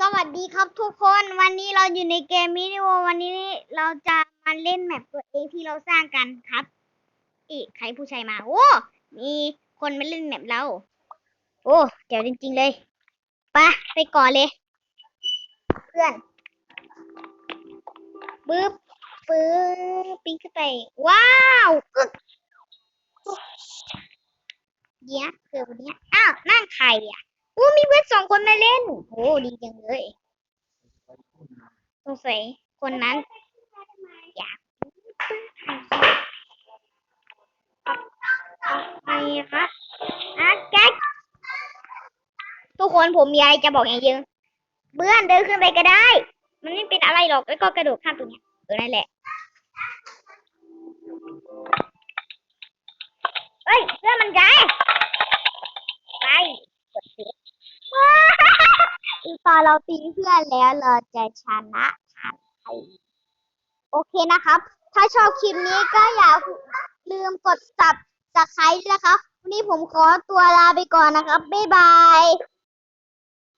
สวัสดีครับทุกคนวันนี้เราอยู่ในเกมมินิโววันนี้เราจะมาเล่นแมปตัวเองที่เราสร้างกันครับ อีกใครผู้ชายมาโอ้มีคนมาเล่นแมปเรา โอ้เจ๋วจริง ๆ เลยไปไปก่อนเลย เพื่อนบึ๊บปื๊บปิ้งขึ้นไป ว้าวเดี๋ยวเกิดวันนี้อ้าวนั่งใครอะ อู้มีเพื่อนสองคนมาเล่น โอ้ดีจังเลยสงสัยคนนั้นอยากไปครับอาแก๊กทุกคนผมมีอะไรจะบอกอย่างเยอะเบื้อนเดินขึ้นไปก็ได้ มันไม่เป็นอะไรหรอกแล้วก็กระโดดข้ามตรงนี้ยเออนั่นแหละเฮ้ยเพื่อนมันไกลไปกดสิ อีตอน เราตีเพื่อนแล้วเราจะชนะทันทีโอเคนะครับ ถ้าชอบคลิปนี้ก็อย่าลืมกด subscribe ด้วยนะครับวันนี้ผมขอตัวลาไปก่อนนะครับ บ๊ายบาย